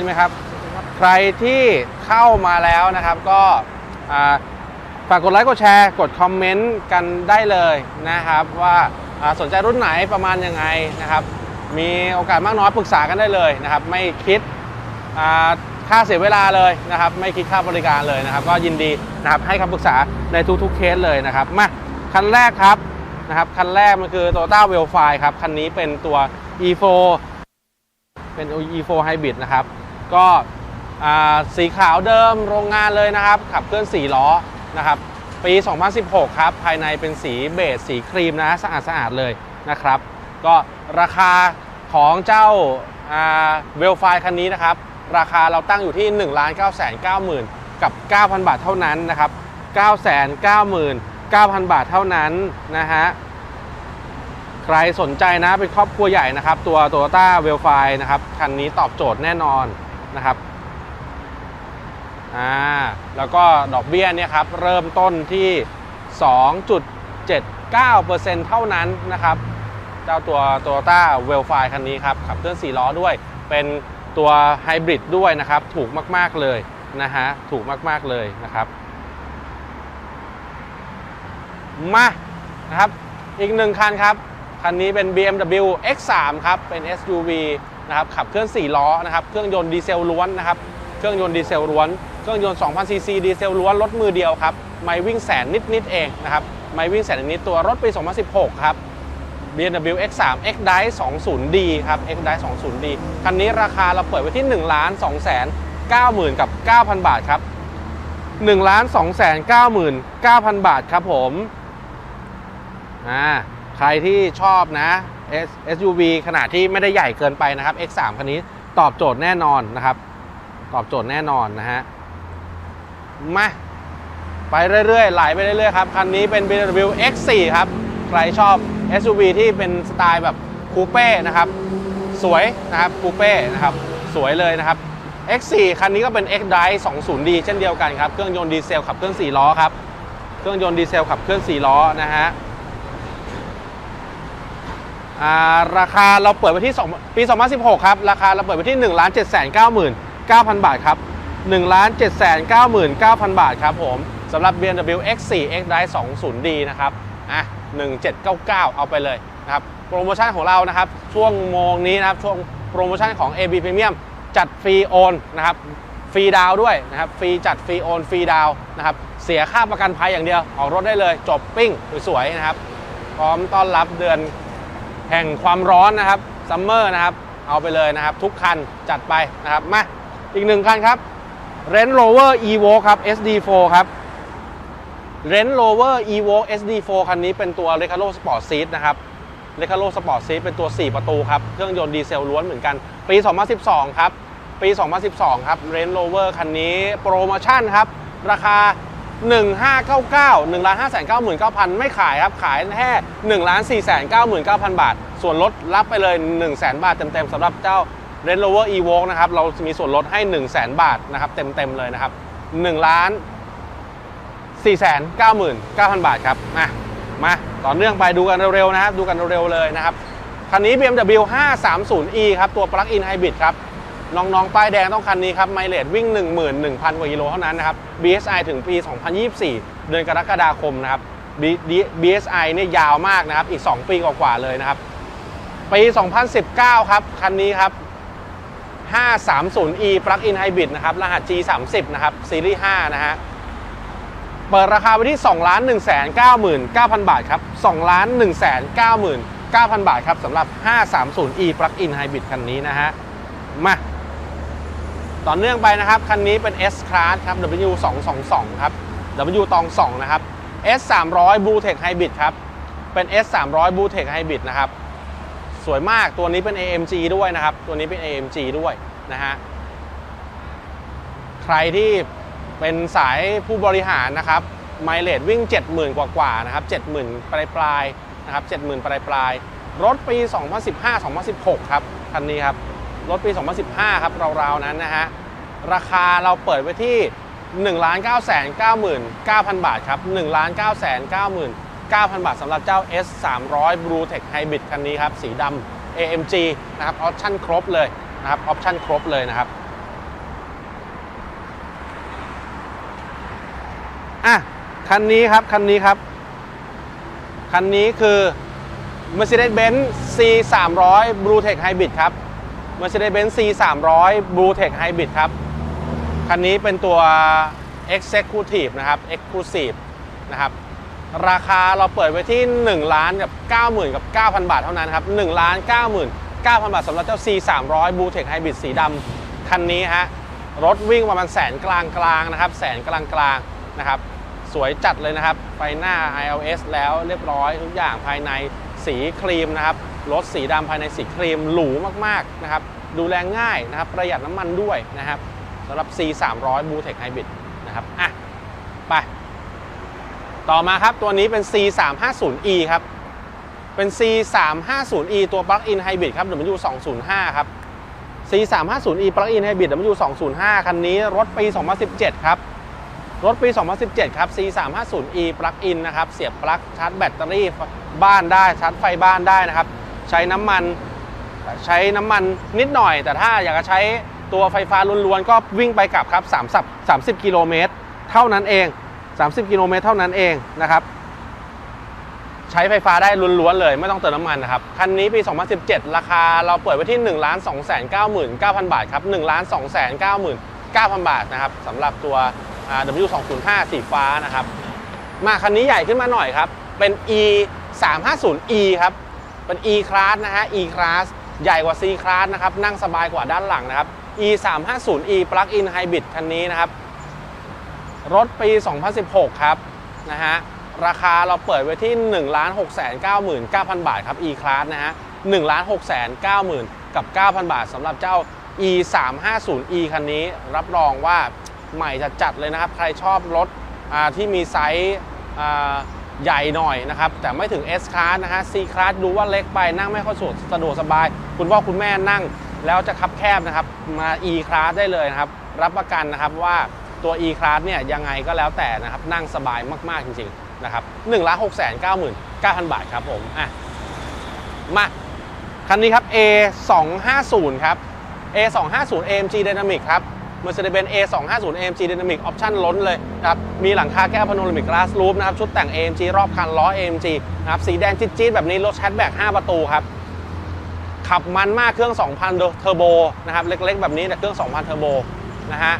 ยินไหมครับ ใครที่เข้ามาแล้วนะครับ ก็ฝากกดไลค์กดแชร์กดคอมเมนต์กันได้เลยนะครับ ว่าสนใจรุ่นไหนประมาณยังไงนะครับ มีโอกาสมากน้อยปรึกษากันได้เลยนะครับ ไม่คิดค่าเสียเวลาเลยนะครับ ไม่คิดค่าบริการเลยนะครับ ก็ยินดีนะครับให้คำปรึกษาในทุกๆเคสเลยนะครับมาคันแรกครับนะครับคันแรกมันคือ Toyota w e l f i ครับ คันนี้เป็นตัว e4 เป็น e4 Hybrid นะครับ ก็สีขาวเดิมโรงงานเลยนะครับ ขับเคลื่อน4ล้อนะครับ ปี 2016 ครับ ภายในเป็นสีเบจสีครีมนะสะอาดสะอาดเลยนะครับ ก็ราคาของเจ้าเวลไฟคันนี้นะครับ ราคาเราตั้งอยู่ที่ 1 9 9 0 0 0 กับ 9,000 บาทเท่านั้นนะครับ 999,000 บาทเท่านั้นนะฮะ ใครสนใจนะเป็นครอบครัวใหญ่นะครับ ตัว Toyota w e l f i นะครับ คันนี้ตอบโจทย์แน่นอน นะครับอ่าแล้วก็ดอกเบี้ยเนี่ยครับเริ่มต้นที่ 2.79%เท่านั้นนะครับ เจ้าตัว Toyota w e l f i คันนี้ครับขับเคลื่อน4ล้อด้วย เป็นตัวไฮบริดด้วยนะครับ ถูกมาก ๆ เลยนะฮะ ถูกมาก ๆ เลยนะครับ มานะครับ อีกหนึ่งคันครับ คันนี้เป็น BMW X3 ครับ เป็น SUV นะครับขับเคลื่อน 4 ล้อนะครับเครื่องยนต์ดีเซลล้วนนะครับเครื่องยนต์ดีเซลล้วนเครื่องยนต์ 2,000ซีซีดีเซลล้วนรถมือเดียวครับไม่วิ่งแสนนิดๆเองนะครับไม่วิ่งแสนนิดตัวรถปี 2016 ครับ BMW X3 X Drive 20D ครับ X Drive 20D คันนี้ราคาเราเปิดไว้ที่1 2 9 0 0 0 0กับ 9,000 บาทครับ1 2 9 9 0 0 0 บาทครับผมอ่าใครที่ชอบนะ SUV ขนาดที่ไม่ได้ใหญ่เกินไปนะครับ X3 คันนี้ตอบโจทย์แน่นอนนะครับ ตอบโจทย์แน่นอนนะฮะมาไปเรื่อยๆไหลไปเรื่อยๆครับ คันนี้เป็น BMW X4 ครับ ใครชอบ SUV ที่เป็นสไตล์แบบคูเป้นะครับ สวยนะครับคูเป้นะครับ สวยเลยนะครับ X4 คันนี้ก็เป็น X Drive 20D เช่นเดียวกันครับ เครื่องยนต์ดีเซลขับเคลื่อน4ล้อครับ เครื่องยนต์ดีเซลขับเคลื่อน4ล้อนะฮะ ราคาเราเปิดไปที่2ปี 2016 ครับ ราคาเราเปิดไปที่ 1 7 9 9 0 0 บาทครับ 1 7 9 9 0 0 บาทครับผมสำหรับ BMW X4 X Drive 20D นะครับ อะ 1799 เอาไปเลยนะครับ โปรโมชั่นของเรานะครับ ช่วงโมงนี้นะครับ ช่วงโปรโมชั่นของ AB Premium จัดฟรีโอนนะครับ ฟรีดาวด้วยนะครับ ฟรีจัดฟรีโอนฟรีดาวนะครับ เสียค่าประกันภัยอย่างเดียว ออกรถได้เลย จบปิ้งสวยๆนะครับ พร้อมต้อนรับเดือน แห่งความร้อนนะครับซัมเมอร์นะครับ เอาไปเลยนะครับ ทุกคันจัดไปนะครับ มา อีกหนึ่งคันครับ Range Rover Evo ครับ SD4 ครับ Range Rover Evo SD4 คันนี้เป็นตัว Recaro Sport Seat นะครับ Recaro Sport Seat เป็นตัว 4 ประตูครับ เครื่องยนต์ดีเซลล้วนเหมือนกัน ปี 2012 ครับ ปี 2012 ครับ Range Rover คันนี้โปรโมชั่นครับ ราคา 1599 1 5 9 9 0 0 ไม่ขายครับ ขายแค่1 4 9 9 9 0 0 บาท ส่วนลดรับไปเลย 1 0 0 0 0 0 บาทเต็มๆสำหรับเจ้า Range Rover Evoque นะครับ เรามีส่วนลดให้ 1 0 0 0 0 0 บาทนะครับเต็มๆเลยนะครับ1ล้าน499,000 บาทครับมามาต่อเนื่องไปดูกันเร็วๆนะครับ ดูกันเร็วๆเลยนะครับคันนี้ BMW 530e ครับ ตัว Plug-in Hybrid ครับ น้องๆ ป้ายแดงต้องคันนี้ครับไมเลจวิ่ง 11,000 กว่ากิโลเท่านั้นนะครับ BSI ถึงปี 2024 เดือนกรกฎาคมนะครับ B BSI เนี่ยยาวมากนะครับ อีก 2 ปีกว่าๆเลยนะครับ ปี 2019 ครับ คันนี้ครับ 530e Plug-in Hybrid นะครับ รหัส G30 นะครับ ซีรีส์ 5 นะฮะ เปิดราคาไปที่ 2 1 9 9 0 0 บาทครับ 2 1 9 9 0 0บาทครับสำหรับ 530e Plug-in Hybrid คันนี้นะฮะ มา ต่อเนื่องไปนะครับ คันนี้เป็น S Class ครับ W 2 2 2 ครับ W ตอง2นะครับ S 300 Blue Tech Hybrid ครับ เป็น S 300 Blue Tech Hybrid นะครับ สวยมากตัวนี้เป็น AMG ด้วยนะครับ ตัวนี้เป็น AMG ด้วยนะฮะ ใครที่เป็นสายผู้บริหารนะครับไมเลจวิ่ง 70,000 กว่ากว่าๆนะครับ 70,000 ปลายปลายๆนะครับ 70,000 ปลายปลายๆรถปี 2015-2016 ครับ คันนี้ครับ รถปี 2015 ครับราวๆนั้นนะฮะ ราคาเราเปิดไว้ที่ 1 9 9 9 0 0นบาทครับ 1 9 9 9 0 0 9,000 บาทสำหรับเจ้า S 3 0 0 Blue Tech Hybrid คันนี้ครับ สีดำ AMG นะครับ ออปชั่นครบเลยนะครับ ออปชั่นครบเลยนะครับ อะ คันนี้ครับ คันนี้ครับ คันนี้คือ Mercedes-Benz C 3 0 0 Blue Tech Hybrid ครับ Mercedes-Benz C 3 0 0 Blue Tech Hybrid ครับ คันนี้เป็นตัว Executive นะครับ Exclusive นะครับราคาเราเปิดไว้ที่ 1 ล้านกับ 90,000 กับ 9,000 บาทเท่านั้นครับ1ล้าน90,000 9,000 บาทสำหรับเจ้า C 3 0 0 Blue Tech Hybrid สีดำคันนี้ฮะรถวิ่งประมาณแสนกลางกลางๆนะครับแสนกลางกลางๆนะครับสวยจัดเลยนะครับไฟหน้า ILS แล้วเรียบร้อยทุกอย่างภายในสีครีมนะครับ รถสีดำภายในสีครีมหรูมากๆนะครับดูแลง่ายนะครับประหยัดน้ำมันด้วยนะครับสำหรับ C 3 0 0 Blue Tech Hybrid นะครับอะไปต่อมาครับตัวนี้เป็น C 3 5 0 E ครับเป็น C 3 5 0 E ตัว Plug-in Hybrid ครับ W 205ครับ C 3 5 0 E Plug-in Hybrid W 205คันนี้รถปี 2017 ครับรถปี 2017 ครับ C 3 5 0 E Plug-in นะครับ เสียบปลั๊กชาร์จแบตเตอรี่บ้านได้ชาร์จไฟบ้านได้นะครับ ใช้น้ำมันใช้น้ำมันนิดหน่อย แต่ถ้าอยากจะใช้ตัวไฟฟ้าล้วนๆก็วิ่งไปกลับครับ30 30กิโลเมตรเท่านั้นเอง 30 กิโลเมตรเท่านั้นเองนะครับใช้ไฟฟ้าได้ล้วนๆเลย ไม่ต้องเติมน้ำมันนะครับ คันนี้ปี 2017 ราคาเราเปิดไว้ที่ 1 2 9 9 0 0 0บาทครับ 1 2 9 9 0 0 บาทนะครับสำหรับตัวอ่า W205 สีฟ้านะครับ มาคันนี้ใหญ่ขึ้นมาหน่อยครับ เป็น E 3 5 0 E ครับ เป็น E Class นะฮะ E Class ใหญ่กว่า C Class นะครับ นั่งสบายกว่าด้านหลังนะครับ E 3 5 0 E Plug-in Hybrid คันนี้นะครับ รถปี 2016 ครับนะฮะราคาเราเปิดไว้ที่ 1 6 9 9 0 0 0 บาทครับ E Class นะฮะ1 6 9 0 0 0 0 กับ 9,000 บาทสำหรับเจ้า E 3 5 0 E คันนี้รับรองว่าใหม่จะจัดเลยนะครับ ใครชอบรถที่มีไซส์ ใหญ่หน่อยนะครับ แต่ไม่ถึง S Class นะฮะ C Class ดูว่าเล็กไปนั่งไม่ค่อยสะดวกสะดวกสบาย คุณพ่อคุณแม่นั่ง แล้วจะคับแคบนะครับ มา E Class ได้เลยนะครับ รับประกันนะครับว่าตัว E Class เนี่ยยังไงก็แล้วแต่นะครับนั่งสบายมากๆจริงๆนะครับ1 6 9 9 0 0 0บาทครับผมอะมาคันนี้ครับ A 2 5 0ครับ A 2 5 0 AMG Dynamic ครับ Mercedes-Benz A 2 5 0 AMG Dynamic ออปชั่นล้นเลยนะครับ มีหลังคาแก้วพาโนรามิก glass roof นะครับ ชุดแต่ง AMG รอบคันล้อ AMG นะครับ สีแดงจี๊ดๆแบบนี้ รถแชทแบ็ก5 ประตูครับ ขับมันมากเครื่อง 2,000 เทอร์โบนะครับ เล็กๆ แบบนี้แต่เครื่อง 2,000 เทอร์โบนะฮะ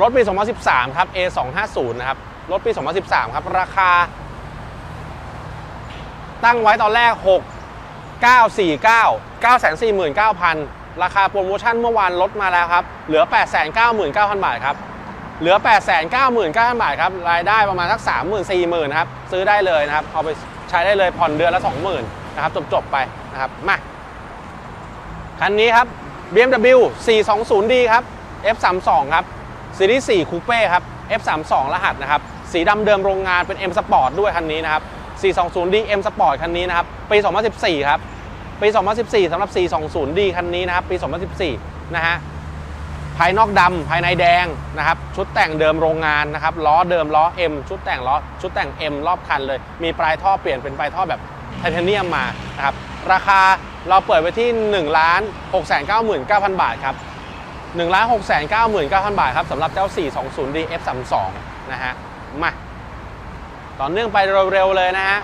รถปี 2013 ครับ A 2 5 0 นะครับ รถปี 2013 ครับ ราคา ตั้งไว้ตอนแรก 6 949 949,000 ราคาโปรโมชั่นเมื่อวานลดมาแล้วครับ เหลือ 899,000 บาทครับ เหลือ 899,000 บาทครับ รายได้ประมาณสัก 30,000 40,000 ครับ ซื้อได้เลยนะครับ เอาไปใช้ได้เลยผ่อนเดือนละ 20,000 นะครับ จบ ๆ ไปนะครับ มา คันนี้ครับ BMW 420D ครับ F32 ครับ ซีรีส์4คูเป้ครับ F32 รหัสนะครับ สีดำเดิมโรงงานเป็น M Sport ด้วยคันนี้นะครับ 420D M Sport คันนี้นะครับ ปี 2014 ครับ ปี 2014สำหรับ 420D คันนี้นะครับ ปี 2014 นะฮะ ภายนอกดำภายในแดงนะครับ ชุดแต่งเดิมโรงงานนะครับ ล้อเดิมล้อ M ชุดแต่งล้อ ชุดแต่ง M รอบคันเลย มีปลายท่อเปลี่ยนเป็นปลายท่อแบบไทเทเนียมมานะครับ ราคาเราเปิดไว้ที่1ล้าน6 9 9 9 0 0 บาทครับ1 6 9 9 9 0 0 บาทครับสำหรับเจ้า 420D F32 นะฮะ มา ต่อเนื่องไปเร็วๆเลยนะฮะ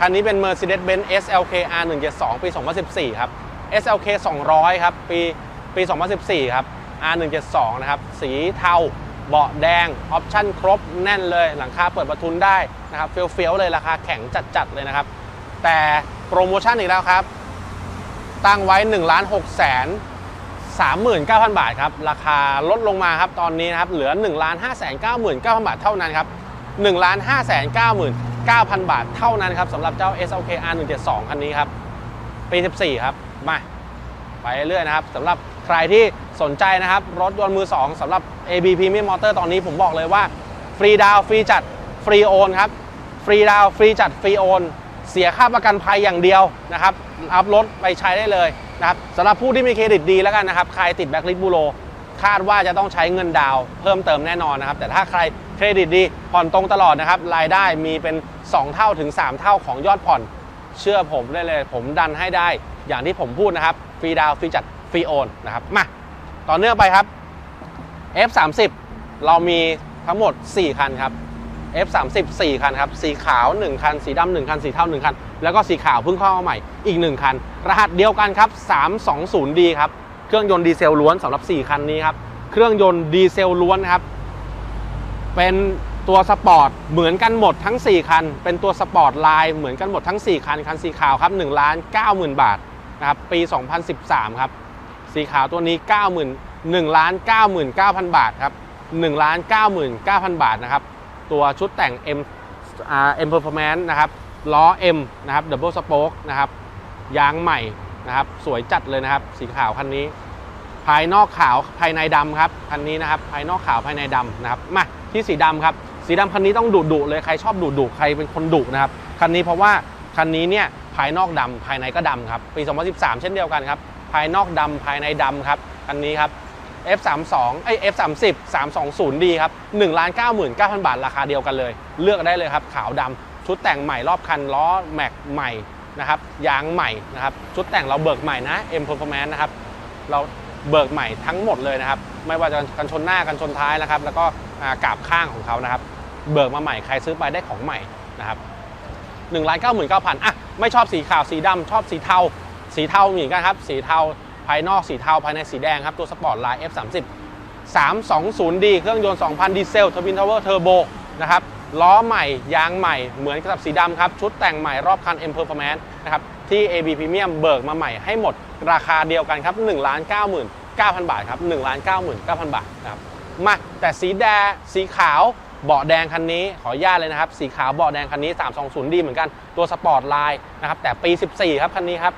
คันนี้เป็น Mercedes-Benz SLK R172 ปี 2014 ครับ SLK 200 ครับ ปี ปี 2014 ครับ R172 นะครับ สีเทา เบาะแดง ออปชั่นครบแน่นเลย หลังคาเปิดประทุนได้นะครับ เฟี้ยวๆ เลย ราคาแข็งจัดๆ เลยนะครับ แต่โปรโมชั่นอีกแล้วครับ ตั้งไว้1ล้าน6แสน39,000 บาทครับ ราคาลดลงมาครับ ตอนนี้นะครับ เหลือ1ล้าน5 9 9 0 0 0 บาทเท่านั้นครับ1ล้าน5 9 9 9 0 0 9,000 บาทเท่านั้นครับสำหรับเจ้า SLK R172 คันนี้ครับ ปี 14 ครับ มา ไปเรื่อยนะครับสำหรับใครที่สนใจนะครับ รถยนต์มือ 2สำหรับ AB Premium Motor ตอนนี้ผมบอกเลยว่า ฟรีดาวฟรีจัด ฟรีโอนครับ ฟรีดาวฟรีจัด ฟรีโอน เสียค่าประกันภัยอย่างเดียวนะครับ อัพรถไปใช้ได้เลยนะครับสำหรับผู้ที่มีเครดิตดีแล้วกันนะครับ ใครติดแบ็คลิสบูโรคาดว่าจะต้องใช้เงินดาวเพิ่มเติมแน่นอนนะครับ แต่ถ้าใคร เครดิตดี ผ่อนตรงตลอดนะครับ รายได้มีเป็น 2 เท่าถึง 3 เท่าของยอดผ่อน เชื่อผมได้เลย ผมดันให้ได้ อย่างที่ผมพูดนะครับ ฟรีดาวฟรีจัด ฟรีโอนนะครับ มา ต่อเนื่องไปครับ F30 เรามีทั้งหมด 4 คันครับ F30 4 คันครับ สีขาว 1 คัน สีดำ1คัน สีเทา1 คัน แล้วก็สีขาวเพิ่งเข้ามาใหม่ อีก 1 คัน รหัสเดียวกันครับ 320D ครับ เครื่องยนต์ดีเซลล้วนสำหรับ 4 คันนี้ครับ เครื่องยนต์ดีเซลล้วนครับ เป็นตัวสปอร์ตเหมือนกันหมดทั้ง 4 คัน เป็นตัวสปอร์ตไลน์เหมือนกันหมดทั้ง 4 คัน คันสีขาวครับ1ล้าน90,000 บาทนะครับปี 2013 ครับ สีขาวตัวนี้ 90,000 1ล้าน99,000 บาทครับ1ล้าน99,000 บาทนะครับ ตัวชุดแต่ง M อ่า M Performance นะครับล้อ M นะครับ Double Spoke นะครับยางใหม่นะครับสวยจัดเลยนะครับ สีขาวคันนี้ ภายนอกขาวภายในดำครับคันนี้นะครับ ภายนอกขาวภายในดำนะครับมา ที่สีดำครับ สีดำคันนี้ต้องดุดุเลยใครชอบดุดุๆใครเป็นคนดุนะครับคันนี้เพราะว่าคันนี้เนี่ยภายนอกดำภายในก็ดำครับปี 2013 เช่นเดียวกันครับภายนอกดำภายในดำครับคันนี้ครับ F32 เอ้ F30 320D ครับ1ล้าน99,000 บาทราคาเดียวกันเลย เลือกได้เลยครับขาวดำชุดแต่งใหม่รอบคันล้อแม็กใหม่นะครับยางใหม่นะครับชุดแต่งเราเบิกใหม่นะ M Performance นะครับเราเบิกใหม่ทั้งหมดเลยนะครับ ไม่ว่าจะกันชนหน้ากันชนท้ายนะครับ แล้วก็กาบข้างของเขานะครับ เบิกมาใหม่ใครซื้อไปได้ของใหม่นะครับหนึ่งล้านเก้าหมื่นเก้าพันอะไม่ชอบสีขาวสีดำชอบสีเทา สีเทาเหมือนกันครับ สีเทาภายนอกสีเทาภายในสีแดงครับ ตัวสปอร์ตไลน์ F30 320D เครื่องยนต์ 2,000 ดีเซลทวินทาวเวอร์เทอร์โบนะครับล้อใหม่ ยางใหม่เหมือนกับสีดำครับ ชุดแต่งใหม่รอบคัน M Performance นะครับที่ AB Premium เบิกมาใหม่ให้หมดราคาเดียวกันครับ1 9 9 0 0 0 9,000 บาทครับ1,099,000 บาทครับมาแต่สีแดงสีขาวเบาะแดงคันนี้ขอญาตเลยนะครับ สีขาวเบาะแดงคันนี้ 320 ดีเหมือนกันตัวสปอร์ตไลน์นะครับแต่ปี 14 ครับคันนี้ครับ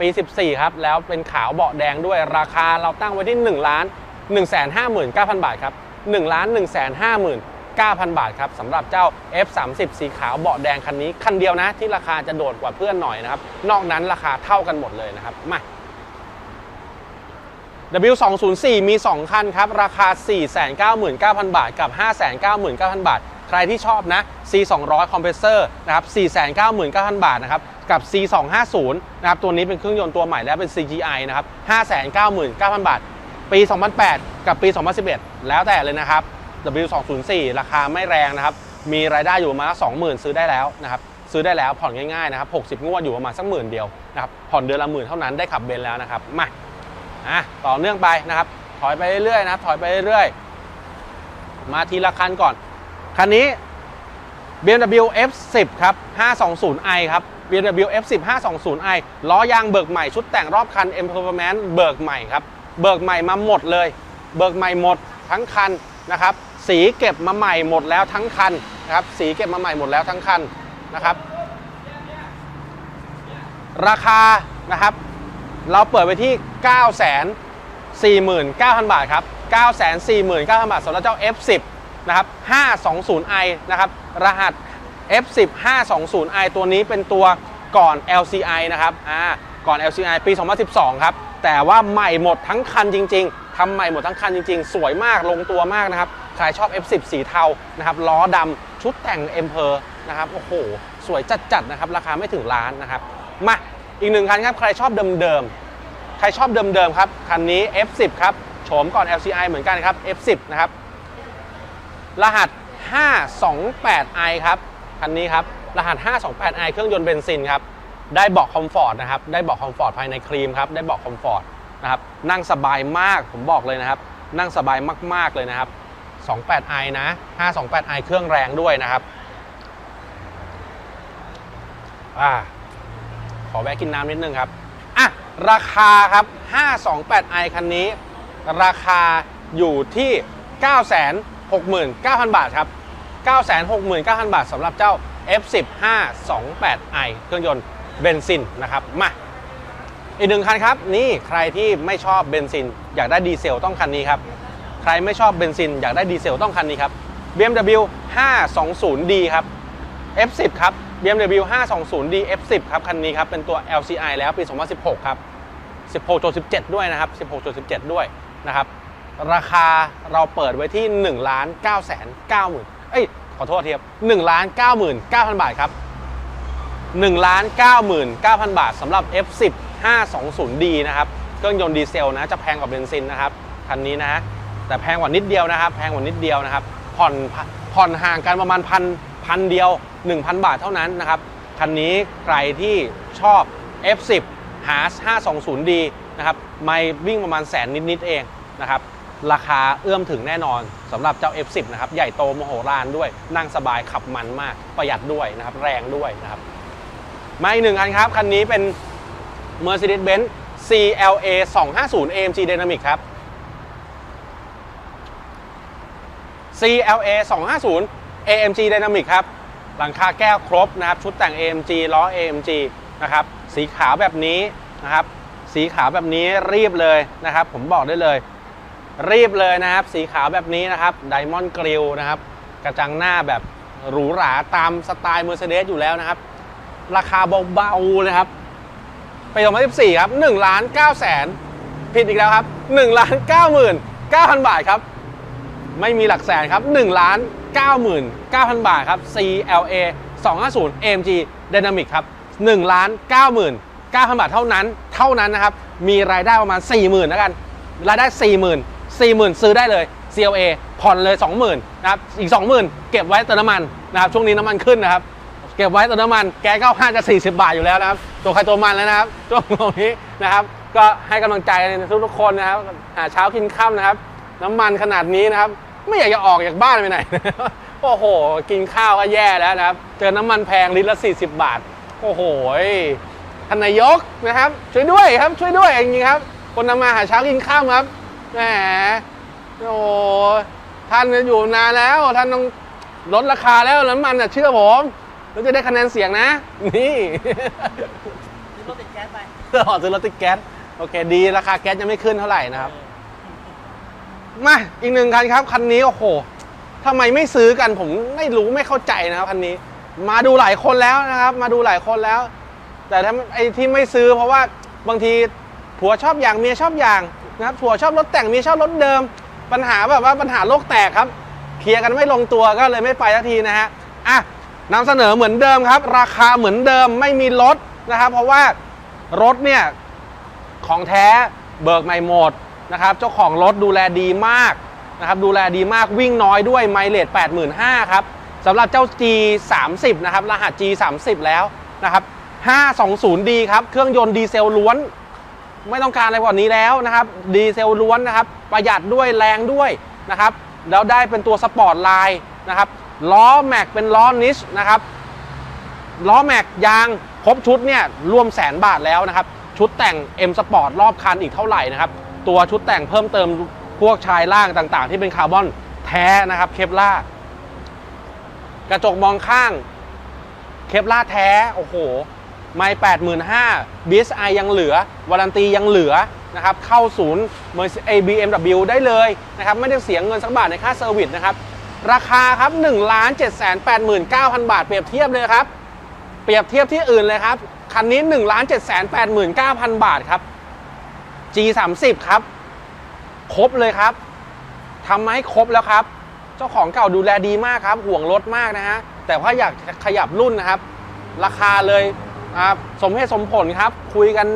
ปี 14 ครับแล้วเป็นขาวเบาะแดงด้วยราคาเราตั้งไว้ที่1ล้าน1 5 9 0 0 0 บาทครับ1ล้าน159,000 บาทครับสำหรับเจ้า F30 สีขาวเบาะแดงคันนี้ คันเดียวนะที่ราคาจะโดดกว่าเพื่อนหน่อยนะครับ นอกนั้นราคาเท่ากันหมดเลยนะครับ มา W204 มี 2 คันครับ ราคา 499,000 บาท กับ 599,000 บาท ใครที่ชอบนะ C200 คอมเพรสเซอร์นะครับ 499,000 บาทนะครับ กับ C250 นะครับ ตัวนี้เป็นเครื่องยนต์ตัวใหม่และเป็น CGI นะครับ 599,000 บาท ปี 2008 กับปี 2011 แล้วแต่เลยนะครับ W204 ราคาไม่แรงนะครับ มีรายได้อยู่มา 20,000 ซื้อได้แล้วนะครับซื้อได้แล้วผ่อนง่ายๆนะครับ 60 งวดอยู่ประมาณสักหมื่นเดียวนะครับ ผ่อนเดือนละหมื่นเท่านั้นได้ขับเบนแล้วนะครับ มา อะต่อเนื่องไปนะครับ ถอยไปเรื่อยๆนะครับ ถอยไปเรื่อยๆ มาทีละคันก่อน คันนี้ BMW F10 ครับ 520i ครับ BMW F10 520i ล้อยางเบิกใหม่ชุดแต่งรอบคัน M Performance เบิกใหม่ครับ เบิกใหม่มาหมดเลย เบิกใหม่หมดทั้งคันนะครับ สีเก็บมาใหม่หมดแล้วทั้งคันนะครับ สีเก็บมาใหม่หมดแล้วทั้งคันนะครับ ราคานะครับ เราเปิดไปที่ 949,000 บาทครับ 949,000 บาทสำหรับเจ้า F10 นะครับ 520i นะครับ รหัส F10 520i ตัวนี้เป็นตัวก่อน LCI นะครับ อ่า ก่อน LCI ปี 2012 ครับ แต่ว่าใหม่หมดทั้งคันจริง ๆ ทำใหม่หมดทั้งคันจริง ๆ สวยมาก ลงตัวมากนะครับ ใครชอบ F10 สีเทา นะครับ ล้อดำ ชุดแต่ง e m p e r นะครับ โอ้โห สวยจัดๆ นะครับ ราคาไม่ถึงล้านนะครับ มา อีกหนึ่งคันครับใครชอบเดิมๆใครชอบเดิมๆครับคันนี้ F10 ครับโฉมก่อน LCI เหมือนกันครับ F10 นะครับรหัส 528i ครับคันนี้ครับรหัส 528i เครื่องยนต์เบนซินครับได้เบาะคอมฟอร์ตนะครับได้เบาะคอมฟอร์ตภายในครีมครับได้เบาะคอมฟอร์ตนะครับนั่งสบายมากผมบอกเลยนะครับ นั่งสบายมากๆเลยนะครับ 28i นะ 528i เครื่องแรงด้วยนะครับ อ่า ขอแวะกินน้ำนิดนึงครับอะราคาครับ 528i คันนี้ ราคาอยู่ที่ 969,000 บาทครับ 969,000 บาทสำหรับเจ้า F10 528i เครื่องยนต์เบนซินนะครับ มา อีกหนึ่งคันครับ นี่ใครที่ไม่ชอบเบนซิน อยากได้ดีเซลต้องคันนี้ครับ ใครไม่ชอบเบนซิน อยากได้ดีเซลต้องคันนี้ครับ BMW 520D ครับ F10 ครับ BMW 520D F10 ครับ คันนี้ครับ เป็นตัว LCI แล้วปี 2016 ครับ 16.17 ด้วยนะครับ 16.17 ด้วยนะครับ ราคาเราเปิดไว้ที่1ล้าน9แสน9หมื่นเอ้ย ขอโทษทีครับ1ล้าน9หมื่น9,000 บาทครับ1ล้าน9หมื่น9,000 บาทสำหรับ F10 520D นะครับ เครื่องยนต์ดีเซลนะ จะแพงกว่าเบนซินนะครับ คันนี้นะ แต่แพงกว่านิดเดียวนะครับ แพงกว่านิดเดียวนะครับ ผ่อนผ่อนห่างกันประมาณพัน พันเดียว 1,000 บาทเท่านั้นนะครับ คันนี้ใครที่ชอบ F10 h a s 520D นะครับไม่วิ่งประมาณแสนนิด ๆ เองนะครับ ราคาเอื้อมถึงแน่นอนสำหรับเจ้า F10 นะครับ ใหญ่โตมโหฬารด้วย นั่งสบายขับมันมาก ประหยัดด้วยนะครับ แรงด้วยนะครับ มาอีกหนึ่งคันครับ คันนี้เป็น Mercedes-Benz CLA 250 AMG Dynamic ครับ CLA 250 AMG Dynamic ครับ หลังคาแก้วครบนะครับ ชุดแต่ง AMG ล้อ AMG นะครับ สีขาวแบบนี้นะครับ สีขาวแบบนี้รีบเลยนะครับ ผมบอกได้เลย รีบเลยนะครับ สีขาวแบบนี้นะครับ Diamond Grill นะครับ กระจังหน้าแบบหรูหราตามสไตล์ Mercedes อยู่แล้วนะครับ ราคาเบาๆเลยครับปี 2014 ครับ1ล้าน9แสนผิดอีกแล้วครับ1ล้าน9หมื่น9,000 บาทครับ ไม่มีหลักแสนครับ1ล้าน9หมื่น9,000 บาทครับ CLA 250 AMG Dynamic ครับ1ล้าน9หมื่น9,000 บาทเท่านั้น เท่านั้นนะครับ มีรายได้ประมาณ 40,000แล้วกัน รายได้ 40,000 40,000 ซื้อได้เลย CLA ผ่อนเลย 20,000นะครับ อีก 20,000 เก็บไว้เติมน้ำมันนะครับ ช่วงนี้น้ำมันขึ้นนะครับ เก็บไว้เติมน้ำมัน แก๊ส95จะ40 บาทอยู่แล้วนะครับ ตัวใครตัวมันแล้วนะครับช่วงตรงนี้นะครับ ก็ให้กำลังใจทุกๆคนนะครับ หาเช้ากินค่ำนะครับ น้ำมันขนาดนี้นะครับ ไม่อยากจะออกจากบ้านไปไหน โอ้โห กินข้าวก็แย่แล้วนะครับ เจอน้ำมันแพงลิตรละ 40 บาท โอ้โหท่านนายกนะครับ ช่วยด้วยครับช่วยด้วยจริงๆครับ คนทำมาหาเช้ากินข้ามครับแหมโอ้ท่านอยู่นานแล้ว ท่านต้องลดราคาแล้วน้ำมันน่ะเชื่อผมแล้วจะได้คะแนนเสียงนะ นี่ซื้อรถติดแก๊สไปอ๋อซื้อรถติดแก๊สโอเค ดีราคาแก๊สยังไม่ขึ้นเท่าไหร่นะครับ มาอีกหนึ่งคันครับคันนี้โอ้โหทำไมไม่ซื้อกันผมไม่รู้ไม่เข้าใจนะครับคันนี้ มาดูหลายคนแล้วนะครับ มาดูหลายคนแล้ว แต่ถ้าไอ้ที่ไม่ซื้อเพราะว่าบางทีผัวชอบอย่างเมียชอบอย่างนะครับผัวชอบรถแต่งเมียชอบรถเดิม ปัญหาแบบว่าปัญหาโลกแตกครับ เคลียร์กันไม่ลงตัวก็เลยไม่ไปสักทีนะฮะอะนำเสนอเหมือนเดิมครับ ราคาเหมือนเดิมไม่มีลดนะครับ เพราะว่ารถเนี่ยของแท้เบิกใหม่หมด นะครับเจ้าของรถดูแลดีมากนะครับดูแลดีมากวิ่งน้อยด้วยไมเลจ85,000ครับสำหรับเจ้า G 3 0 นะครับรหัส G 3 0 แล้วนะครับ 520D ครับเครื่องยนต์ดีเซลล้วน ไม่ต้องการอะไรกว่านี้แล้วนะครับดีเซลล้วนนะครับประหยัดด้วยแรงด้วยนะครับแล้วได้เป็นตัวสปอร์ตไลน์นะครับล้อแม็กเป็นล้อนิชนะครับล้อแม็กยางครบชุดเนี่ยรวมแสนบาทแล้วนะครับชุดแต่ง M Sport รอบคันอีกเท่าไหร่นะครับ ตัวชุดแต่งเพิ่มเติมพวกชายล่างต่างๆ ที่เป็นคาร์บอนแท้นะครับเคปล่ากระจกมองข้างเคปล่าแท้ โอ้โห ไม่แปดหมื่นห้า BSI ยังเหลือ วารันตียังเหลือนะครับ เข้าศูนย์เมอร์ ABMW ได้เลยนะครับ ไม่ได้เสียเงินสักบาทในค่าเซอร์วิสนะครับ ราคาครับ1 7 8 9 0 0 0บาท เปรียบเทียบเลยครับ เปรียบเทียบที่อื่นเลยครับ คันนี้1 7 8 9 0 0 0บาทครับ G 3 0 ครับ ครบเลยครับทำมาให้ครบแล้วครับ เจ้าของเก่าดูแลดีมากครับ ห่วงรถมากนะฮะ แต่ว่าอยากขยับรุ่นนะครับ ราคาเลยครับสมเหตุสมผลครับ คุยกัน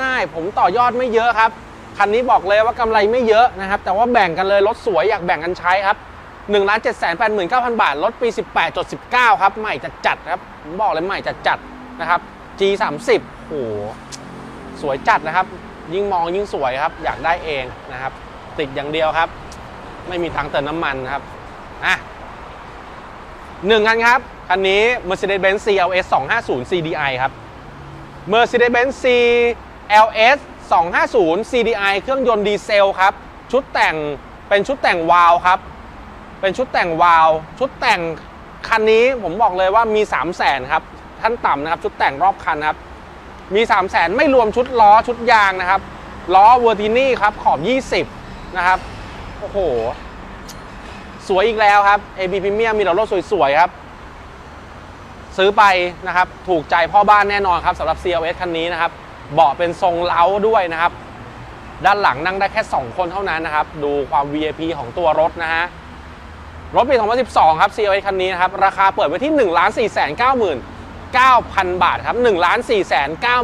ง่ายๆ ผมต่อยอดไม่เยอะครับ คันนี้บอกเลยว่ากำไรไม่เยอะนะครับ แต่ว่าแบ่งกันเลยรถสวยอยากแบ่งกันใช้ครับ1 7 8 9 0 0 0บาท รถปี 18.19 ครับ ใหม่จัดจัดครับ ผมบอกเลยใหม่จัดจัดนะครับ G 3 0 โห สวยจัดนะครับ ยิ่งมองยิ่งสวยครับ อยากได้เองนะครับ ติดอย่างเดียวครับ ไม่มีทางเติมน้ำมันครับอะหนึ่งคันครับ คันนี้ Mercedes-Benz CLS 250 CDI ครับ Mercedes-Benz CLS 250 CDI เครื่องยนต์ดีเซลครับ ชุดแต่งเป็นชุดแต่งวาวครับ เป็นชุดแต่งวาว ชุดแต่งคันนี้ผมบอกเลยว่ามี 3 0 0แสนครับ ท่านต่ำนะครับ ชุดแต่งรอบคันครับ มี 3 0 0แสนไม่รวมชุดล้อชุดยางนะครับ ล้อเวอร์ตินี่ครับขอบ 20 นะครับ โอ้โห สวยอีกแล้วครับ AB Premium มีแต่รถสวยๆครับ ซื้อไปนะครับ ถูกใจพ่อบ้านแน่นอนครับสำหรับ CLS คันนี้นะครับ เบาะเป็นทรงเล้าด้วยนะครับ ด้านหลังนั่งได้แค่ 2 คนเท่านั้นนะครับ ดูความ VIP ของตัวรถนะฮะรถปี 2012 ครับ CLS คันนี้นะครับ ราคาเปิดไว้ที่ 1 4 9 9 9,000 บาทครับ1 4 9 9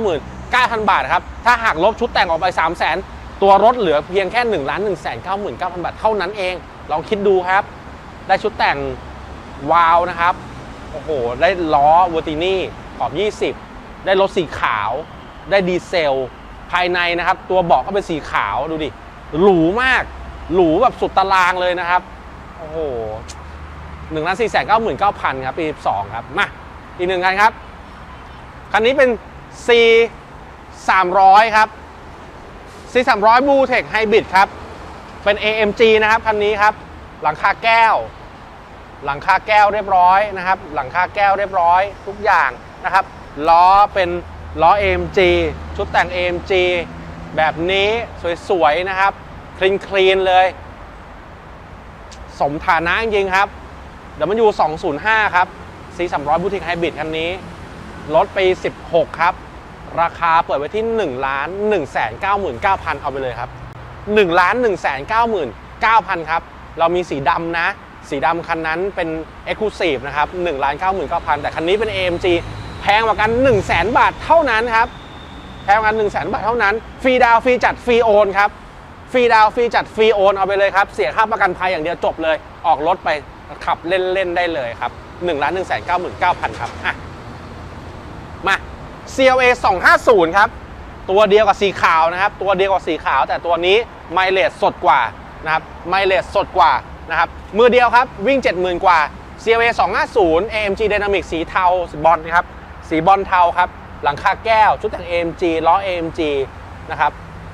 0 0 0 บาทครับ ถ้าหากลบชุดแต่งออกไป 3 0 0 0 0 0 ตัวรถเหลือเพียงแค่ 1 1 9 9 9 0 0 บาทเท่านั้นเอง ลองคิดดูครับ ได้ชุดแต่งวาวนะครับ โอ้โห ได้ล้อเวอร์ตินี่ขอบ 20 ได้รถสีขาว ได้ดีเซล ภายในนะครับ ตัวเบาะก็เป็นสีขาวดูดิ หรูมาก หรูแบบสุดตารางเลยนะครับ โอ้โหหนึ่งล้านสี่แสนเก้าหมื่นเก้าพันครับปีสองครับ มา อีกหนึ่งคันครับ คันนี้เป็น C 300ครับ C 300 Blue Tech Hybrid ครับ เป็น AMG นะครับคันนี้ครับ หลังคาแก้ว หลังคาแก้วเรียบร้อยนะครับ หลังคาแก้วเรียบร้อยทุกอย่างนะครับ ล้อเป็นล้อ AMG ชุดแต่ง AMG แบบนี้สวยๆนะครับ คลีนคลีนๆเลย สมฐานะจริงๆครับ W 205 ครับ C 300 Boutique Hybrid คันนี้รถปี16 ครับ ราคาเปิดไว้ที่1ล้าน1 9 9 0 0 0 เอาไปเลยครับ1ล้าน1 9 9 0 0 0 ครับ เรามีสีดำนะ สีดำคันนั้นเป็น Exclusive นะครับ1ล้าน9 9 0 0 0 แต่คันนี้เป็น AMG แพงกว่ากัน 1 0 0 0 0 0 บาทเท่านั้นครับแพงกว่ากัน 1 0 0 0 0 0 บาทเท่านั้น ฟรีดาวฟรีจัดฟรีโอนครับฟรีดาวฟรีจัดฟรีโอนเอาไปเลยครับ เสียค่าประกันภัยอย่างเดียวจบเลย ออกรถไปขับเล่นๆได้เลยครับ 1ล้าน1 9 9 0 0 0 ครับอะมา CLA 250 ครับ ตัวเดียวกับสีขาวนะครับ ตัวเดียวกับสีขาว แต่ตัวนี้ไมเลสสดกว่านะครับไมเลสสดกว่านะครับมือเดียวครับวิ่ง 70,000 กว่า CLA 250 AMG Dynamic สีเทาบอลครับสีบอลเทาครับ หลังคาแก้ว ชุดแต่ง AMG ล้อ AMG นะครับ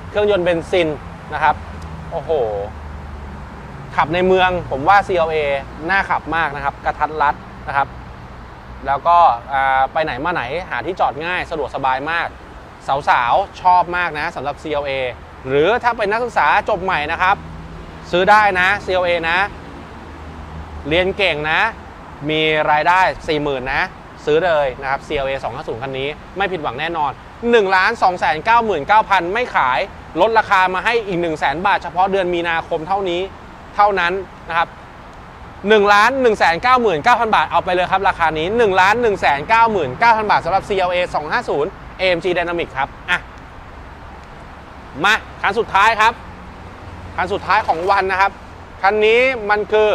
เครื่องยนต์เบนซินนะครับโอ้โห ขับในเมืองผมว่า CLA น่าขับมากนะครับ กระทัดรัด นะครับ แล้วก็ไปไหนมาไหนหาที่จอดง่ายสะดวกสบายมาก สาวๆ ชอบมากนะสำหรับ CLA หรือถ้าเป็นนักศึกษาจบใหม่นะครับ ซื้อได้นะ CLA นะ เรียนเก่งนะ มีรายได้ 40,000 นะ ซื้อเลยนะครับ CLA 250คันนี้ไม่ผิดหวังแน่นอน1ล้าน2 9 9 0 0 0 ไม่ขาย ลดราคามาให้อีก 1 0 0 0 0 0 บาท เฉพาะเดือนมีนาคมเท่านี้ เท่านั้นนะครับ 1ล้าน1 9 9 0 0 0 บาท เอาไปเลยครับ ราคานี้1ล้าน1 9 9 0 0 0 บาทสำหรับ CLA 250 AMG Dynamic ครับ อะ มา คันสุดท้ายครับ คันสุดท้ายของวันนะครับ คันนี้มันคือ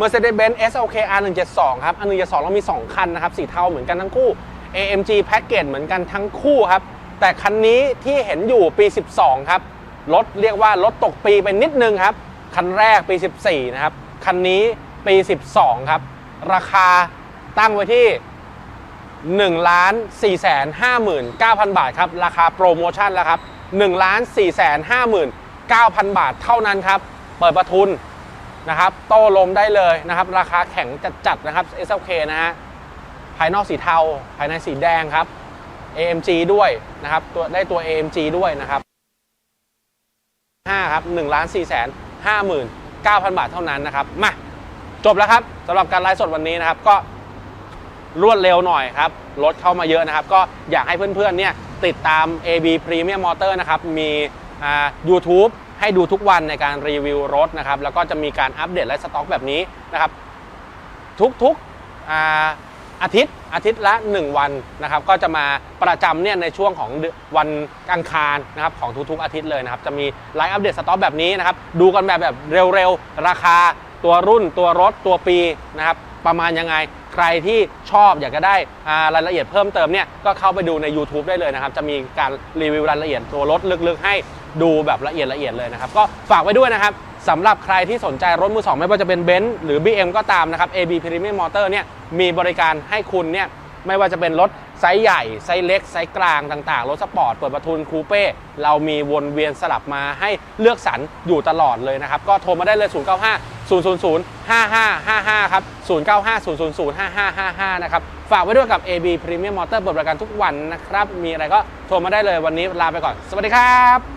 Mercedes-Benz SLK R172 ครับ R172 เรามี 2 คันนะครับ สีเทาเหมือนกันทั้งคู่ AMG Package เหมือนกันทั้งคู่ครับ แต่คันนี้ที่เห็นอยู่ปี 12 ครับ รถเรียกว่ารถตกปีไปนิดนึงครับ คันแรกปี 14 นะครับ คันนี้ ปี 12 ครับ ราคาตั้งไว้ที่1ล้าน4แสน59,000บาทครับ ราคาโปรโมชั่นแล้วครับ1ล้าน4แสน59,000บาทเท่านั้นครับ เปิดประทุนนะครับ โต้ลมได้เลยนะครับ ราคาแข็งจัดๆนะครับ SLK นะฮะ ภายนอกสีเทา ภายในสีแดงครับ AMG ด้วยนะครับ ตัวได้ตัว AMG ด้วยนะครับ5ครับ1ล้าน4แสน59,000 บาทเท่านั้นนะครับ มา จบแล้วครับสำหรับการไลฟ์สดวันนี้นะครับก็รวดเร็วหน่อยครับรถเข้ามาเยอะนะครับ ก็อยากให้เพื่อนๆเนี่ยติดตาม AB Premium Motor นะครับ มีอ่า YouTube ให้ดูทุกวันในการรีวิวรถนะครับ แล้วก็จะมีการอัปเดตและสต็อกแบบนี้นะครับ ทุกๆอ่าอาทิตย์อาทิตย์ละ 1 วันนะครับ ก็จะมาประจำเนี่ยในช่วงของเดือนวันอังคารนะครับของทุกๆอาทิตย์เลยนะครับ จะมีไลฟ์อัปเดตสต็อกแบบนี้นะครับ ดูกันแบบแบบเร็วๆ ราคา ตัวรุ่นตัวรถตัวปีนะครับประมาณยังไง ใครที่ชอบอยากจะได้ารายละเอียดเพิ่มเติมเนี่ยก็เข้าไปดูใน YouTube ได้เลยนะครับ จะมีการรีวิวรายละเอียดตัวรถลึกๆ ให้ดูแบบละเอียดละเอียดเลยนะครับ ก็ฝากไว้ด้วยนะครับสำหรับใครที่สนใจรถมือสองไม่ว่าจะเป็นเบนซ์หรือ BM ก็ตามนะครับ AB Premium Motor เนี่ยมีบริการให้คุณเนี่ยไม่ว่าจะเป็นรถ ไซส์ใหญ่ ไซส์เล็ก ไซส์กลางต่างๆ รถสปอร์ต เปิดประทุนคูเป้ เรามีวนเวียนสลับมาให้เลือกสรรอยู่ตลอดเลยนะครับ ก็โทรมาได้เลย 095 000 5555 ครับ 095 000 5555 นะครับ ฝากไว้ด้วยกับ AB Premium Motor เปิดบริการทุกวันนะครับ มีอะไรก็โทรมาได้เลยวันนี้ลาไปก่อน สวัสดีครับ